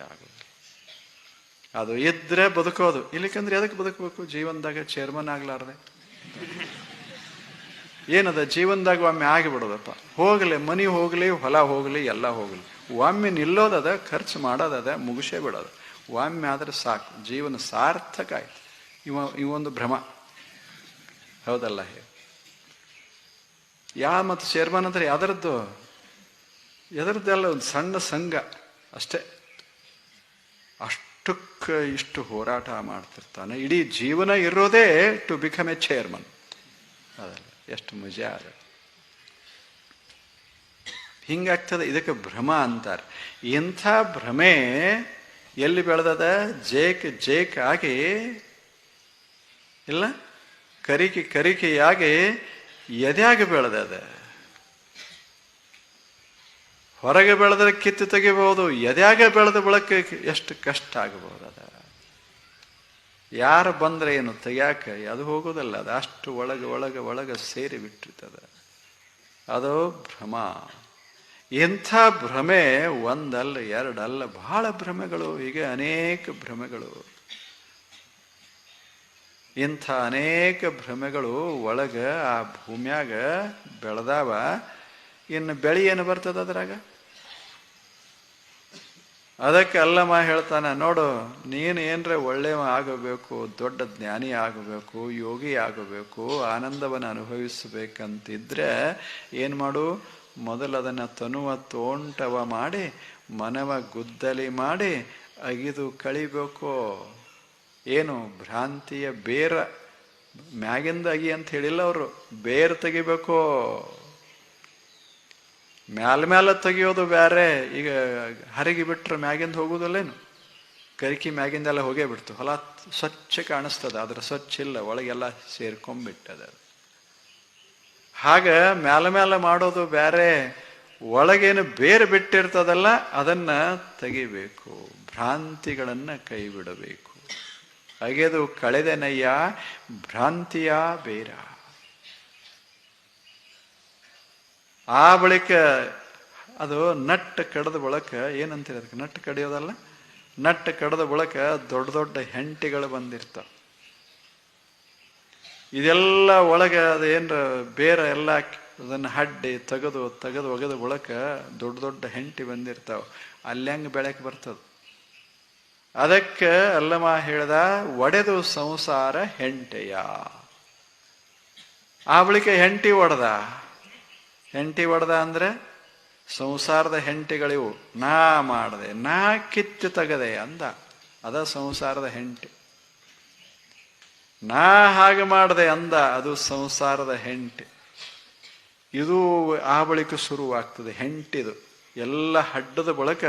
ಆಗೋದು ಅದು ಇದ್ರೆ ಬದುಕೋದು. ಇಲ್ಲಿಕಂದ್ರೆ ಎದಕ್ಕೆ ಬದುಕಬೇಕು? ಜೀವನದಾಗ ಚೇರ್ಮನ್ ಆಗ್ಲಾರ್ದೆ. ಏನದ? ಜೀವನದಾಗ ಒಮ್ಮೆ ಆಗಿಬಿಡೋದಪ್ಪ. ಹೋಗಲಿ, ಮನಿ ಹೋಗಲಿ, ಹೊಲ ಹೋಗಲಿ, ಎಲ್ಲ ಹೋಗಲಿ. ಒಮ್ಮೆ ನಿಲ್ಲೋದದ, ಖರ್ಚು ಮಾಡೋದದ, ಮುಗಿಸೇ ಬಿಡೋದು. ಒಮ್ಮೆ ಆದ್ರೆ ಸಾಕು. ಜೀವನ ಸಾರ್ಥಕ ಆಯ್ತು. ಇವ, ಇವೊಂದು ಭ್ರಮ. ಹೌದಲ್ಲ? ಹೇ ಯಾ ಮತ್ತು ಚೇರ್ಮನ್ ಅಂದ್ರೆ ಯಾವ್ದರದ್ದು ಎದರದ್ದೆಲ್ಲ ಒಂದು ಸಣ್ಣ ಸಂಘ ಅಷ್ಟೇ. ಅಷ್ಟಕ್ಕೆ ಇಷ್ಟು ಹೋರಾಟ ಮಾಡ್ತಿರ್ತಾನೆ. ಇಡೀ ಜೀವನ ಇರೋದೇ ಟು ಬಿಕಮ್ ಎ ಚೇರ್ಮನ್ ಅದಲ್ಲ ಎಷ್ಟು ಮಜಾ ಅದ. ಹಿಂಗಾಗ್ತದೆ ಇದಕ್ಕೆ ಭ್ರಮ ಅಂತಾರೆ. ಇಂಥ ಭ್ರಮೆ ಎಲ್ಲಿ ಬೆಳೆದದ? ಜೇಕ್ ಜೇಕ್ ಆಗಿ ಇಲ್ಲ? ಕರಿಕೆ ಕರಿಕೆಯಾಗಿ ಎದೆಯಾಗಿ ಬೆಳೆದದ? ಹೊರಗೆ ಬೆಳೆದ್ರೆ ಕಿತ್ತು ತೆಗಿಬಹುದು ಎದೆಯಾಗ ಬೆಳೆದ ಬಳಕೆ ಎಷ್ಟು ಕಷ್ಟ ಆಗಬಹುದು ಅದ. ಯಾರು ಬಂದ್ರೆ ಏನು ತೆಗ್ಯಾಕ, ಅದು ಹೋಗೋದಲ್ಲ ಅದು ಅಷ್ಟು ಒಳಗೆ ಒಳಗೆ ಒಳಗೆ ಸೇರಿ ಬಿಟ್ಟಿರ್ತದೆ. ಅದು ಭ್ರಮ. ಇಂಥ ಭ್ರಮೆ ಒಂದಲ್ಲ ಎರಡಲ್ಲ, ಬಹಳ ಭ್ರಮೆಗಳು, ಹೀಗೆ ಅನೇಕ ಭ್ರಮೆಗಳು. ಇಂಥ ಅನೇಕ ಭ್ರಮೆಗಳು ಒಳಗೆ ಆ ಭೂಮ್ಯಾಗ ಬೆಳೆದಾವ. ಇನ್ನು ಬೆಳೆ ಏನು ಬರ್ತದ ಅದ್ರಾಗ? ಅದಕ್ಕೆ ಅಲ್ಲಮ್ಮ ಹೇಳ್ತಾನೆ, ನೋಡು, ನೀನು ಏನರೆ ಒಳ್ಳೆಯ ಆಗಬೇಕು, ದೊಡ್ಡ ಜ್ಞಾನಿ ಆಗಬೇಕು, ಯೋಗಿ ಆಗಬೇಕು, ಆನಂದವನ್ನು ಅನುಭವಿಸಬೇಕಂತಿದ್ರೆ ಏನು ಮಾಡು? ಮೊದಲು ಅದನ್ನು ತನುವ, ತೋಂಟವ ಮಾಡಿ, ಮನವ ಗುದ್ದಲಿ ಮಾಡಿ, ಅಗಿದು ಕಳಿಬೇಕು. ಏನು, ಭ್ರಾಂತಿಯ ಬೇರ, ಮ್ಯಾಗಿಂದ ಅಗಿ ಅಂತ ಹೇಳಿಲ್ಲ ಅವರು, ಬೇರ್ ತೆಗಿಬೇಕು. ಮ್ಯಾಲ ಮ್ಯಾಲ ತೆಗಿಯೋದು ಬೇರೆ ಈಗ ಹರಗಿ ಬಿಟ್ರೆ ಮ್ಯಾಗಿಂದ ಹೋಗೋದಲ್ಲೇನು? ಕರಿಕಿ ಮ್ಯಾಗಿಂದೆಲ್ಲ ಹೋಗೇ ಬಿಡ್ತು. ಹೊಲ ಸ್ವಚ್ಛ ಕಾಣಿಸ್ತದೆ, ಆದ್ರೆ ಸ್ವಚ್ಛ ಇಲ್ಲ. ಒಳಗೆಲ್ಲ ಸೇರ್ಕೊಂಡ್ಬಿಟ್ಟದ ಹಾಗ ಮ್ಯಾಲ ಮ್ಯಾಲ ಮಾಡೋದು ಬೇರೆ ಒಳಗೇನು ಬೇರೆ ಬಿಟ್ಟಿರ್ತದಲ್ಲ, ಅದನ್ನ ತೆಗಿಬೇಕು. ಭ್ರಾಂತಿಗಳನ್ನ ಕೈ ಬಿಡಬೇಕು ಅಗೆದು ಕಳೆದನಯ್ಯ, ಭ್ರಾಂತಿಯ ಬೇರ. ಆ ಬಳಿಕ ಅದು ನಟ್ಟು ಕಡದ ಬಳಕ ಏನಂತೀರ ಅದಕ್ಕೆ? ನಟ್ಟು ಕಡಿಯೋದಲ್ಲ? ನಟ್ಟು ಕಡದ ಬಳಕ ದೊಡ್ಡ ದೊಡ್ಡ ಹೆಂಟಿಗಳು ಬಂದಿರ್ತಾವ ಇದೆಲ್ಲ ಒಳಗೆ ಅದೇನ್ರ ಬೇರೆ ಎಲ್ಲ ಅದನ್ನು ಹಡ್ಡಿ ತೆಗೆದು ತೆಗೆದು ಒಗೆದ ಬಳಕ ದೊಡ್ಡ ದೊಡ್ಡ ಹೆಂಟಿ ಬಂದಿರ್ತಾವೆ. ಅಲ್ಲಿ ಹೆಂಗೆ ಬೆಳಕು ಬರ್ತದೆ? ಅದಕ್ಕೆ ಅಲ್ಲಮ್ಮ ಹೇಳ್ದ, ಒಡೆದು ಸಂಸಾರ ಹೆಂಟೆಯ. ಆ ಬಳಿಕ ಹೆಂಟಿ ಒಡೆದ. ಹೆಂಟಿ ಹೊಡೆದ ಅಂದ್ರೆ ಸಂಸಾರದ ಹೆಂಟಿಗಳಿವು. ನಾ ಮಾಡದೆ, ನಾ ಕಿತ್ತು ತೆಗದೆ ಅಂದ. ಅದ ಸಂಸಾರದ ಹೆಂಟಿ. ನಾ ಹಾಗೆ ಮಾಡದೆ ಅಂದ, ಅದು ಸಂಸಾರದ ಹೆಂಟಿ. ಇದು ಆ ಬಳಿಕ ಶುರುವಾಗ್ತದೆ, ಹೆಂಟಿದು. ಎಲ್ಲ ಹಡ್ಡದ ಬಳಕ,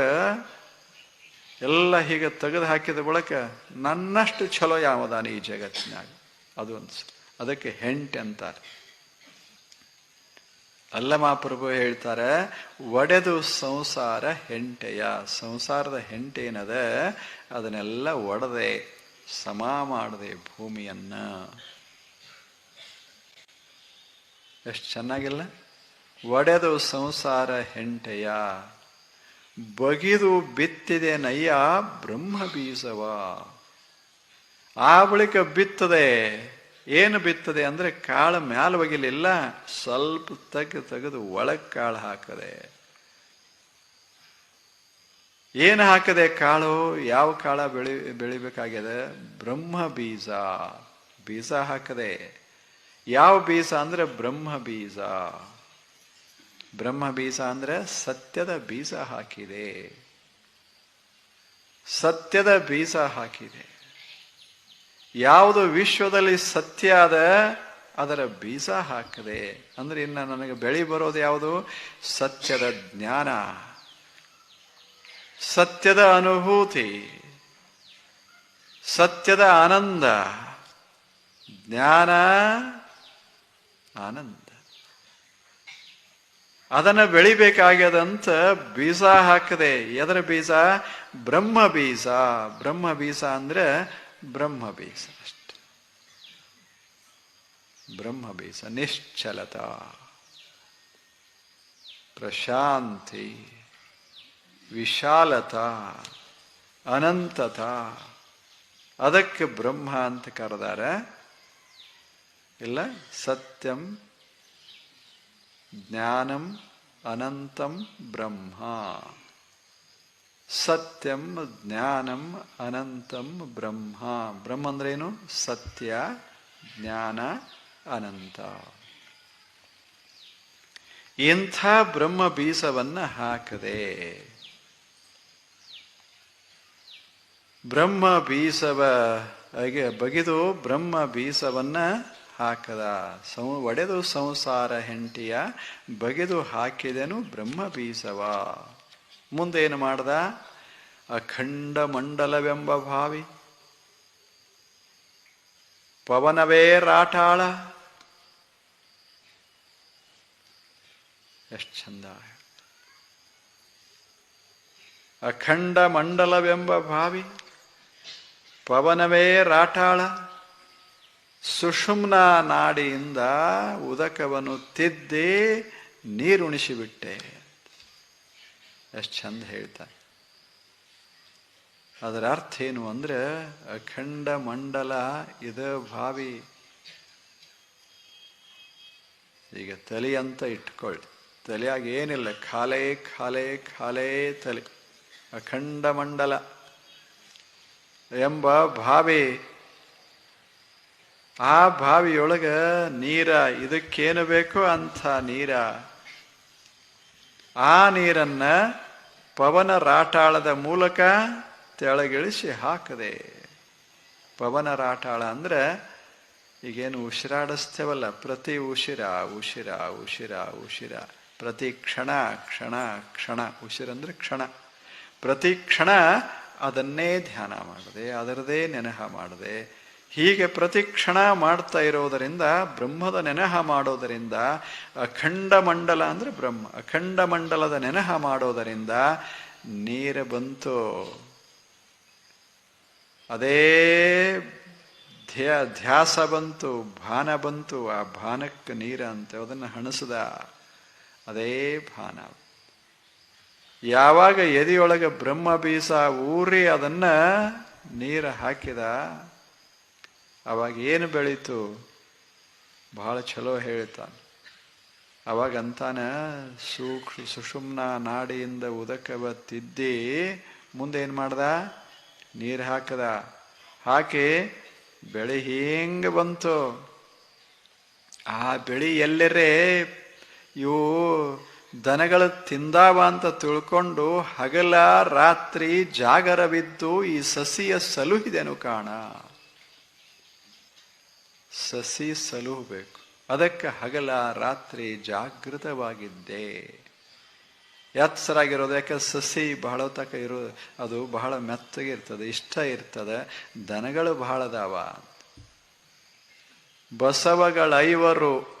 ಎಲ್ಲ ಹೀಗೆ ತೆಗೆದು ಹಾಕಿದ ಬಳಕ ನನ್ನಷ್ಟು ಛಲೋ ಯಾವದಾನ ಈ ಜಗತ್ತಿನಾಗ. ಅದು ಅನ್ಸ ಅದಕ್ಕೆ ಹೆಂಟಿ ಅಂತಾರೆ. ಅಲ್ಲಮಾಪ್ರಭು ಹೇಳ್ತಾರೆ, ಒಡೆದು ಸಂಸಾರ ಹೆಂಟೆಯ. ಸಂಸಾರದ ಹೆಂಟೆ ಏನದೆ ಅದನ್ನೆಲ್ಲ ಒಡೆದೆ, ಸಮ ಮಾಡದೆ ಭೂಮಿಯನ್ನ. ಎಷ್ಟು ಚೆನ್ನಾಗಿಲ್ಲ? ಒಡೆದು ಸಂಸಾರ ಹೆಂಟೆಯ. ಬಗಿದು ಬಿತ್ತಿದೆ ನಯ್ಯ ಬ್ರಹ್ಮ ಬೀಜವ. ಆ ಬಳಿಕ ಬಿತ್ತದೆ. ಏನು ಬಿತ್ತದೆ ಅಂದ್ರೆ ಕಾಳು ಮ್ಯಾಲ ಒಗಿಲಿಲ್ಲ, ಸ್ವಲ್ಪ ತೆಗೆದು ತೆಗೆದು ಒಳಗೆ ಕಾಳು ಹಾಕದೆ. ಏನು ಹಾಕದೆ ಕಾಳು? ಯಾವ ಕಾಳ ಬೆಳಿ ಬೆಳಿಬೇಕಾಗಿದೆ ಬ್ರಹ್ಮ ಬೀಜ. ಬೀಜ ಹಾಕದೆ. ಯಾವ ಬೀಜ ಅಂದ್ರೆ ಬ್ರಹ್ಮ ಬೀಜ. ಬ್ರಹ್ಮ ಬೀಜ ಅಂದ್ರೆ ಸತ್ಯದ ಬೀಜ ಹಾಕಿದೆ. ಸತ್ಯದ ಬೀಜ ಹಾಕಿದೆ. ಯಾವುದು ವಿಶ್ವದಲ್ಲಿ ಸತ್ಯ ಅದ ಅದರ ಬೀಜ ಹಾಕದೆ. ಅಂದ್ರೆ ಇನ್ನು ನನಗೆ ಬೆಳಿ ಬರೋದು ಯಾವುದು? ಸತ್ಯದ ಜ್ಞಾನ. ಸತ್ಯದ ಅನುಭೂತಿ. ಸತ್ಯದ ಆನಂದ. ಜ್ಞಾನ, ಆನಂದ. ಅದನ್ನ ಬೆಳಿಬೇಕಾಗ್ಯದಂತ ಬೀಜ ಹಾಕದೆ. ಎದರ ಬೀಜ? ಬ್ರಹ್ಮ ಬೀಜ. ಬ್ರಹ್ಮ ಬೀಜ ಅಂದ್ರೆ ಬ್ರಹ್ಮ ಬೀಜ ಅಷ್ಟೆ ಬ್ರಹ್ಮ ಬೀಜ ನಿಶ್ಚಲತ ಪ್ರಶಾಂತಿ ವಿಶಾಲತ ಅನಂತತ ಅದಕ್ಕೆ ಬ್ರಹ್ಮ ಅಂತ ಕರೆದಾರ. ಇಲ್ಲ, ಸತ್ಯಂ, ಜ್ಞಾನಂ, ಅನಂತಂ, ಬ್ರಹ್ಮ. ಸತ್ಯಂ ಜ್ಞಾನಂ ಅನಂತಂ ಬ್ರಹ್ಮ. ಬ್ರಹ್ಮ ಏನು ಸತ್ಯ, ಜ್ಞಾನ, ಅನಂತ. ಎಂಥ ಬ್ರಹ್ಮ ಬೀಸವನ್ನ ಹಾಕದೆ ಬ್ರಹ್ಮ ಬೀಸವ ಬಗೆದು ಬ್ರಹ್ಮ ಬೀಸವನ್ನ ಹಾಕದ. ಸಂ, ಒಡೆದು ಸಂಸಾರ ಹೆಂಟಿಯ ಬಗೆದು ಹಾಕಿದೆನು ಬ್ರಹ್ಮ ಬೀಸವ ಮುಂದೇನು ಮಾಡ್ದ? ಅಖಂಡ ಮಂಡಲವೆಂಬ ಭಾವಿ. ಪವನವೇ ರಾಟಾಳ. ಎಷ್ಟು ಚಂದ ಅಖಂಡ ಮಂಡಲವೆಂಬ ಭಾವಿ. ಪವನವೇ ರಾಟಾಳ. ಸುಷುಮ್ನ ನಾಡಿಯಿಂದ ಉದಕವನ್ನು ತಿದ್ದಿ ನೀರುಣಿಸಿಬಿಟ್ಟೆ. ಎಷ್ಟು ಚಂದ ಹೇಳ್ತಾರೆ. ಅದರ ಅರ್ಥ ಏನು ಅಂದ್ರೆ ಅಖಂಡ ಮಂಡಲ ಇದ ಭಾವಿ. ಈಗ ತಲೆ ಅಂತ ಇಟ್ಕೊಳ್ಳಿ. ತಲೆಯಾಗಿ ಏನಿಲ್ಲ, ಖಾಲೆ ಖಾಲೆ ಖಾಲೆ ತಲೆ. ಅಖಂಡ ಮಂಡಲ ಎಂಬ ಭಾವಿ. ಆ ಬಾವಿಯೊಳಗ ನೀರ ಇದಕ್ಕೇನು ಬೇಕೋ ಅಂಥ ನೀರ. ಆ ನೀರನ್ನ ಪವನ ರಾಟಾಳದ ಮೂಲಕ ತೆಳಗಿಳಿಸಿ ಹಾಕದೆ. ಪವನ ರಾಟಾಳ ಅಂದ್ರೆ ಈಗೇನು ಉಸಿರಾಡಿಸ್ತೇವಲ್ಲ, ಪ್ರತಿ ಉಸಿರ ಉಸಿರ ಉಸಿರ ಉಸಿರ. ಪ್ರತಿ ಕ್ಷಣ ಕ್ಷಣ ಕ್ಷಣ. ಉಸಿರಂದ್ರೆ ಕ್ಷಣ. ಪ್ರತಿ ಕ್ಷಣ ಅದನ್ನೇ ಧ್ಯಾನ ಮಾಡದೆ, ಅದರದೇ ನೆನಹ ಮಾಡದೆ ಹೀಗೆ ಪ್ರತಿಕ್ಷಣ ಮಾಡ್ತಾ ಇರೋದರಿಂದ, ಬ್ರಹ್ಮದ ನೆನಹ ಮಾಡೋದರಿಂದ, ಅಖಂಡ ಮಂಡಲ ಅಂದರೆ ಬ್ರಹ್ಮ, ಅಖಂಡ ಮಂಡಲದ ನೆನಹ ಮಾಡೋದರಿಂದ ನೀರು ಬಂತು. ಅದೇ ಧ್ಯಾ, ಧ್ಯಾಸ ಬಂತು, ಭಾನ ಬಂತು, ಆ ಭಾನಕ್ಕೆ ನೀರ ಅಂತ ಅದನ್ನು ಹಣಸದ. ಅದೇ ಭಾನ. ಯಾವಾಗ ಎದೆಯೊಳಗೆ ಬ್ರಹ್ಮ ಬೀಸ ಊರಿ ಅದನ್ನು ನೀರು ಹಾಕಿದ ಅವಾಗ ಏನು ಬೆಳೀತು? ಬಹಳ ಚಲೋ ಹೇಳ್ತಾನೆ. ಅವಾಗ ಅಂತಾನ ಸೂಕ್ಷ್ಮ ಸುಷುಮ್ನ ನಾಡಿಯಿಂದ ಉದಕ ಬತ್ತಿದ್ದಿ ಮುಂದೆ ಏನು ಮಾಡ್ದ? ನೀರು ಹಾಕದ. ಹಾಕಿ ಬೆಳೆ ಹಿಂಗೆ ಬಂತು. ಆ ಬೆಳೆ ಎಲ್ಲರೇ ಇವು ದನಗಳು ತಿಂದಾವ ಅಂತ ತಿಳ್ಕೊಂಡು ಹಗಲ ರಾತ್ರಿ ಜಾಗರವಿದ್ದು ಈ ಸಸಿಯ ಸಲುಹಿದೆನು ಕಾಣ. ಸಸಿ ಸಲುಹಬೇಕು ಅದಕ್ಕೆ ಹಗಲ ರಾತ್ರಿ ಜಾಗೃತವಾಗಿದ್ದೆ. ಎತ್ತರಾಗಿರೋದು ಯಾಕೆ ಸಸಿ ಬಹಳ ತಕ ಇರೋ, ಅದು ಬಹಳ ಮೆತ್ತಗೆ ಇರ್ತದೆ, ಇಷ್ಟ ಇರ್ತದೆ, ದನಗಳು ಬಹಳ ಅದಾವ. ಬಸವಗಳ ಐವರು,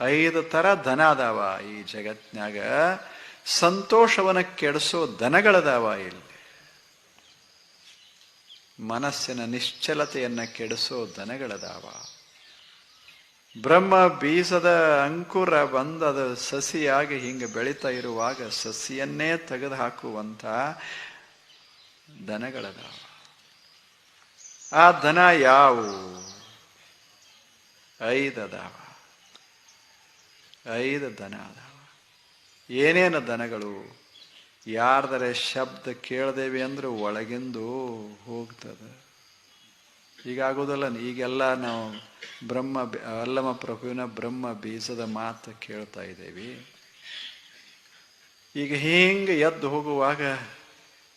ಐದು ತರ ದನ ಅದಾವ ಈ ಜಗತ್ನಾಗ ಸಂತೋಷವನ್ನು ಕೆಡಿಸೋ ದನಗಳದಾವ ಇಲ್ಲಿ. ಮನಸ್ಸಿನ ನಿಶ್ಚಲತೆಯನ್ನು ಕೆಡಿಸೋ ದನಗಳದಾವ. ಬ್ರಹ್ಮ ಬೀಸದ ಅಂಕುರ ಬಂದದ ಸಸಿಯಾಗಿ ಹಿಂಗೆ ಬೆಳೀತಾ ಇರುವಾಗ ಸಸಿಯನ್ನೇ ತೆಗೆದು ಹಾಕುವಂತ ದನಗಳದಾವ. ಆ ದನ ಯಾವು? ಐದದಾವ. ಐದು ದನ ಅದಾವ. ಏನೇನು ದನಗಳು? ಯಾರ್ದರೆ ಶಬ್ದ ಕೇಳ್ದೇವಿ ಅಂದ್ರೆ ಒಳಗಿಂದು ಹೋಗ್ತದೆ. ಈಗಾಗೋದಲ್ಲ ಈಗೆಲ್ಲ ನಾವು ಬ್ರಹ್ಮ ಅಲ್ಲಮ ಪ್ರಭುವಿನ ಬ್ರಹ್ಮ ಬೀಜದ ಮಾತು ಕೇಳ್ತಾ ಇದ್ದೇವೆ. ಈಗ ಹಿಂಗೆ ಎದ್ದು ಹೋಗುವಾಗ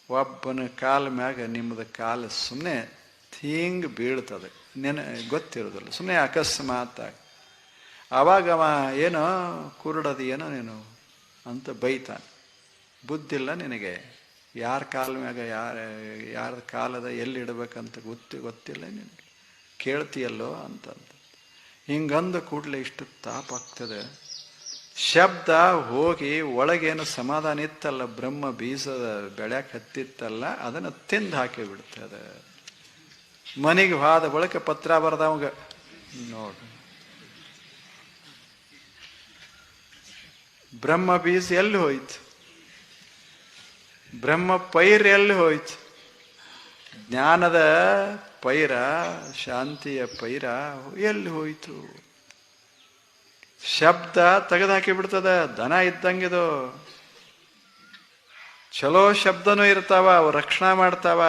ಒಬ್ಬನ ಕಾಲ ಮ್ಯಾಗ ನಿಮ್ಮದು ಕಾಲ ಸುಮ್ಮನೆ ಹಿಂಗೆ ಬೀಳ್ತದೆ. ನೆನ ಗೊತ್ತಿರೋದಿಲ್ಲ ಸುಮ್ಮನೆ ಅಕಸ್ಮಾತ್ ಆವಾಗ ಅವ ಏನೋ ಕುರುಡದು ಏನೋ ನೀನು ಅಂತ ಬೈತಾನೆ. ಬುದ್ಧಿಲ್ಲ ನಿನಗೆ. ಯಾರ ಕಾಲ ಮ್ಯಾಗ ಯಾರ ಯಾರ ಕಾಲದ ಎಲ್ಲಿ ಇಡಬೇಕಂತ ಗೊತ್ತಿ, ಗೊತ್ತಿಲ್ಲ ನಿನಗೆ. ಕೇಳ್ತೀಯಲ್ಲೋ ಅಂತಂದು ಹಿಂಗಂದ ಕೂಡಲೇ ಇಷ್ಟು ತಾಪಾಗ್ತದೆ ಶಬ್ದ ಹೋಗಿ ಒಳಗೇನು ಸಮಾಧಾನ ಇತ್ತಲ್ಲ, ಬ್ರಹ್ಮ ಬೀಜದ ಬೆಳ್ಯಾಕ ಹತ್ತಿತ್ತಲ್ಲ, ಅದನ್ನು ತಿಂದು ಹಾಕಿ ಬಿಡ್ತದೆ. ಮನೆಗೆ ಹಾದ ಬಳಿಕ ಪತ್ರ ಬರ್ದವಂಗ ನೋಡು. ಬ್ರಹ್ಮ ಬೀಜ ಎಲ್ಲಿ ಹೋಯ್ತು? ಬ್ರಹ್ಮ ಪೈರ್ ಎಲ್ಲಿ ಹೋಯ್ತು? ಜ್ಞಾನದ ಪೈರ, ಶಾಂತಿಯ ಪೈರ ಎಲ್ಲಿ ಹೋಯಿತು? ಶಬ್ದ ತೆಗೆದುಹಾಕಿ ಬಿಡ್ತದ, ದನ ಇದ್ದಂಗಿದು. ಚಲೋ ಶಬ್ದನೂ ಇರ್ತಾವ, ಅವು ರಕ್ಷಣಾ ಮಾಡ್ತಾವ,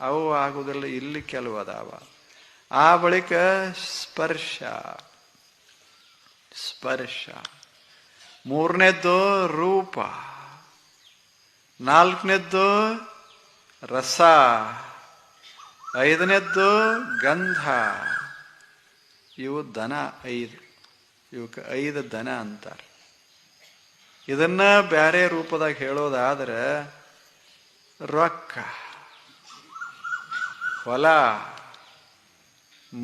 ಅವು ಆಗುವುದಿಲ್ಲ, ಇಲ್ಲಿ ಕೆಲವು ಅದಾವ. ಆ ಬಳಿಕ ಸ್ಪರ್ಶ. ಸ್ಪರ್ಶ. ಮೂರನೇದ್ದು ರೂಪ. ನಾಲ್ಕನೇದ್ದು ರಸ, ಐದನೇದ್ದು ಗಂಧ. ಇವು ದನ ಐದು, ಇವಕ್ಕೆ ಐದು ದನ ಅಂತಾರೆ. ಇದನ್ನ ಬೇರೆ ರೂಪದಾಗ ಹೇಳೋದಾದ್ರೆ ರೊಕ್ಕ, ಹೊಲ,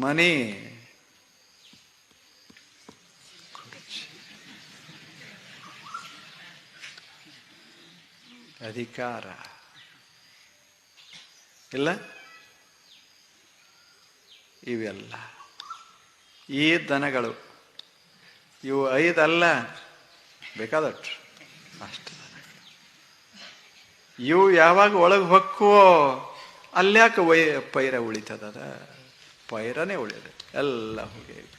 ಮನಿ ಅಧಿಕಾರ ಇಲ್ಲ? ಇವೆಲ್ಲ. ಈ ದನಗಳು. ಇವು ಐದಲ್ಲ ಬೇಕಾದಷ್ಟು. ಅಷ್ಟು ಇವು ಯಾವಾಗ ಒಳಗೆ ಹೊಕ್ಕುವೋ ಅಲ್ಯಾಕೆ ವೈ, ಪೈರ ಉಳಿತದ ಪೈರನೇ ಉಳಿಯೋದು. ಎಲ್ಲ ಹೋಗಿ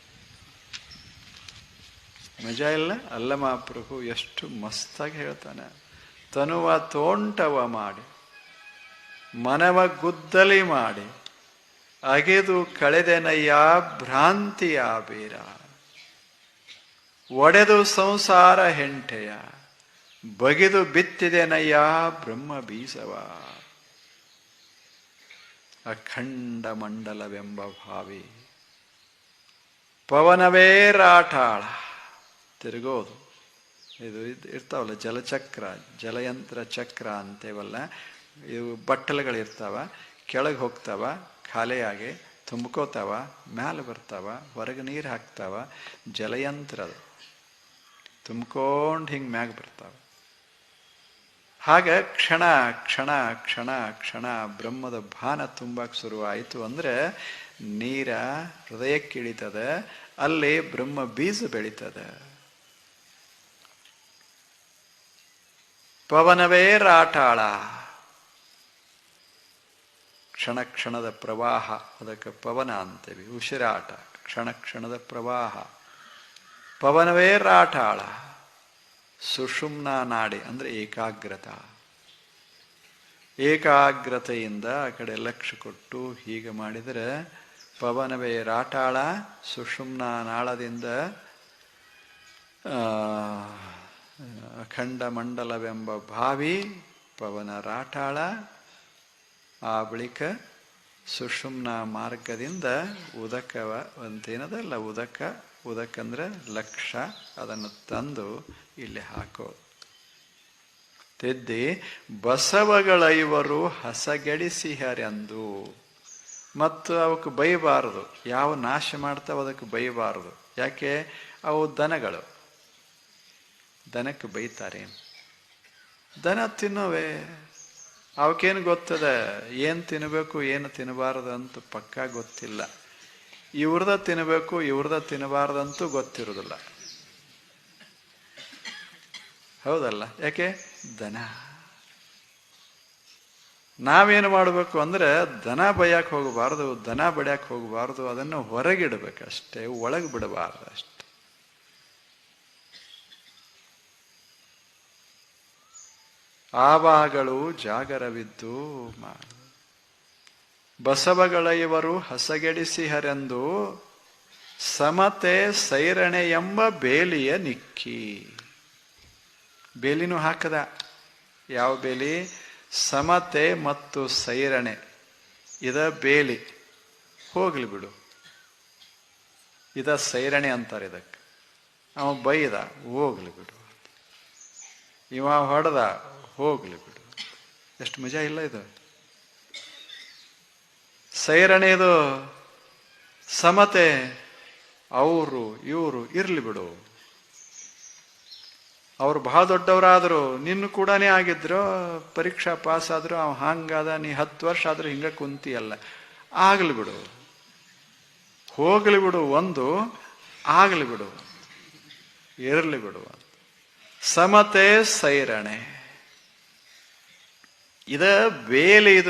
ಮಜಾ ಇಲ್ಲ? ಅಲ್ಲ ಪ್ರಭು ಎಷ್ಟು ಮಸ್ತಾಗಿ ಹೇಳ್ತಾನೆ. ತನುವ ತೋಂಟವ ಮಾಡಿ, ಮನವ ಗುದ್ದಲಿ ಮಾಡಿ, ಅಗೆದು ಕಳೆದೆನಯ್ಯ ಭ್ರಾಂತಿಯ ಬೀರ. ಒಡೆದು ಸಂಸಾರ ಹೆಂಟೆಯ, ಬಗೆದು ಬಿತ್ತಿದೆನಯ್ಯ ಬ್ರಹ್ಮ ಬೀಸವ. ಅಖಂಡ ಮಂಡಲವೆಂಬ ಭಾವಿ. ಪವನವೇ ರಾಠಾಳ. ತಿರುಗೋದು. ಇದು ಇದು ಇರ್ತಾವಲ್ಲ ಜಲಚಕ್ರ ಜಲಯಂತ್ರ ಚಕ್ರ ಅಂತೇವಲ್ಲ, ಇವು ಬಟ್ಟಲುಗಳಿರ್ತಾವ ಕೆಳಗೆ ಹೋಗ್ತಾವ, ಖಾಲಿಯಾಗಿ ತುಂಬ್ಕೋತಾವ, ಮ್ಯಾಲೆ ಬರ್ತಾವ, ಹೊರಗೆ ನೀರು ಹಾಕ್ತಾವ ಅದು. ತುಂಬ್ಕೊಂಡು ಹಿಂಗೆ ಮ್ಯಾಗ ಬರ್ತಾವ. ಹಾಗೆ ಕ್ಷಣ ಕ್ಷಣ ಕ್ಷಣ ಕ್ಷಣ, ಬ್ರಹ್ಮದ ಭಾನ ತುಂಬಕ್ಕೆ ಶುರುವಾಯಿತು ಅಂದ್ರೆ ನೀರ ಹೃದಯಕ್ಕಿಳಿತದೆ, ಅಲ್ಲಿ ಬ್ರಹ್ಮ ಬೀಜ ಬೆಳೀತದ. ಪವನವೇ ರಾಟಾಳ. ಕ್ಷಣ ಕ್ಷಣದ ಪ್ರವಾಹ, ಅದಕ್ಕೆ ಪವನ ಅಂತೇವೆ, ಉಸಿರಾಟ, ಕ್ಷಣ ಕ್ಷಣದ ಪ್ರವಾಹ. ಪವನವೇ ರಾಟಾಳ. ಸುಷುಮ್ನ ನಾಡಿ, ಅಂದರೆ ಏಕಾಗ್ರತ. ಏಕಾಗ್ರತೆಯಿಂದ ಆ ಕಡೆ ಲಕ್ಷ್ಯ ಕೊಟ್ಟು ಹೀಗೆ ಮಾಡಿದರೆ ಪವನವೇ ರಾಟಾಳ, ಸುಷುಮ್ನ ನಾಳದಿಂದ ಅಖಂಡ ಮಂಡಲವೆಂಬ ಭಾವಿ ಪವನ ರಾಟಾಳ ಆ ಬಳಿಕ ಸುಷುಮ್ನ ಮಾರ್ಗದಿಂದ ಉದಕವ ಅಂತೇನದಲ್ಲ, ಉದಕ ಉದಕ ಅಂದ್ರೆ ಲಕ್ಷ ಅದನ್ನು ತಂದು ಇಲ್ಲಿ ಹಾಕೋ. ತಿದ್ದಿ ಬಸವಗಳೈವರು ಹಸಗೆಡಿಸಿಹರೆಂದು. ಮತ್ತು ಅವಕ್ಕೆ ಬೈಬಾರದು. ಯಾವ ನಾಶ ಮಾಡ್ತಾವ ಅದಕ್ಕೆ ಬೈಬಾರದು. ಯಾಕೆ? ಅವು ದನಗಳು. ದನಕ್ಕೆ ಬೈತಾರೆ. ದನ ತಿನ್ನೋವೆ. ಅವಕ್ಕೇನು ಗೊತ್ತದ? ಏನು ತಿನ್ನಬೇಕು ಏನು ತಿನ್ನಬಾರದು ಅಂತ ಪಕ್ಕಾ ಗೊತ್ತಿಲ್ಲ. ಇವ್ರದ ತಿನ್ನಬೇಕು ಇವ್ರದ ತಿನ್ನಬಾರ್ದಂತೂ ಗೊತ್ತಿರೋದಿಲ್ಲ. ಹೌದಲ್ಲ? ಯಾಕೆ? ದನ. ನಾವೇನು ಮಾಡಬೇಕು ಅಂದ್ರೆ, ದನ ಬಯ್ಯಕ್ಕೆ ಹೋಗಬಾರ್ದು, ದನ ಬಡಿಯಕ್ಕೆ ಹೋಗಬಾರ್ದು, ಅದನ್ನು ಹೊರಗಿಡಬೇಕಷ್ಟೇ, ಒಳಗೆ ಬಿಡಬಾರ್ದು ಅಷ್ಟೇ ಆವಾಗಳು ಜಾಗರವಿದ್ದು ಬಸವಗಳ ಇವರು ಹಸಗೆಡಿಸಿಹರೆಂದು ಸಮತೆ ಸೈರಣೆ ಎಂಬ ಬೇಲಿಯ ನಿಕ್ಕಿ. ಬೇಲಿನೂ ಹಾಕದ. ಯಾವ ಬೇಲಿ? ಸಮತೆ ಮತ್ತು ಸೈರಣೆ. ಇದ ಬೇಲಿ. ಹೋಗ್ಲಿ ಬಿಡು. ಇದ ಸೈರಣೆ ಅಂತಾರೆ ಇದಕ್ಕೆ. ಅವ ಬೈದ. ಹೋಗ್ಲಿ ಬಿಡು. ಇವ ಹೊಡೆದ. ಹೋಗ್ಲಿ ಬಿಡು. ಎಷ್ಟು ಮಜಾ ಇಲ್ಲ ಇದು. ಸೈರಣೆದು ಸಮತೆ ಅವರು ಇವರು ಇರಲಿ ಬಿಡು. ಅವ್ರು ಬಹಳ ದೊಡ್ಡವರಾದರೂ, ನಿನ್ನ ಕೂಡನೇ ಆಗಿದ್ರು, ಪರೀಕ್ಷಾ ಪಾಸ್ ಆದ್ರು ಅವ್ ಹಂಗಾದ, ನೀ ಹತ್ತು ವರ್ಷ ಆದ್ರೂ ಹಿಂಗೆ ಕುಂತಿಯಲ್ಲ. ಆಗಲಿ ಬಿಡು. ಹೋಗಲಿ ಬಿಡು ಒಂದು, ಆಗಲಿ ಬಿಡು. ಇರಲಿ ಬಿಡು ಸಮತೆ ಸೈರಣೆ. ಇದ ಬೇಲಿ ಇದು